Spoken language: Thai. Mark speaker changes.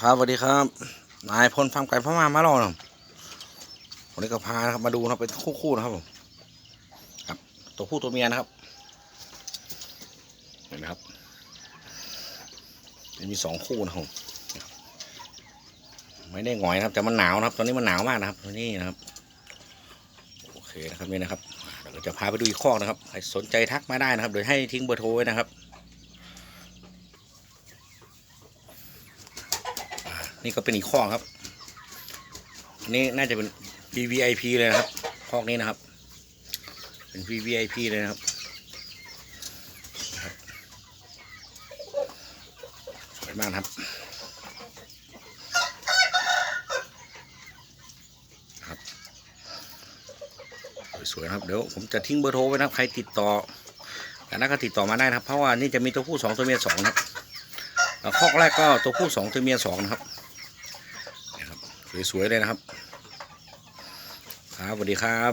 Speaker 1: ครับสวัสดีครับ นายพลฟาร์มไก่พม่ามาลองนะวันนี้ก็พานะครับมาดูนะครับเป็นคู่คู่ๆนะครับผมครับ ตัวผู้ตัวเมียนะครับเห็นไหมครับมันมีสองคู่นะครับไม่ได้หงอยนะครับ แต่มันหนาวนะครับ ตอนนี้มันหนาวมากนะครับนี่นะครับโอเคนะครับนี่นะครับเดี๋ยวจะพาไปดูอีกข้อนะครับใครสนใจทักมาได้นะครับโดยให้ทิ้งเบอร์โทรไว้นะครับ นี่ก็เป็นอีกข้อครับ นี่น่าจะเป็น VVIP เลยนะครับข้อนี้นะครับ เป็น VVIP เลยนะครับสวยมากครับครับ สวยๆครับเดี๋ยวผมจะทิ้งเบอร์โทรไว้นะครับ ใครติดต่อกันนั้นก็ติดต่อมาได้นะครับ เพราะว่านี่จะมีตัวผู้สองตัวเมียสองนะครับข้อแรกก็ตัวผู้สองตัวเมียสองนะครับ สวยๆเลยนะครับ ครับสวัสดีครับ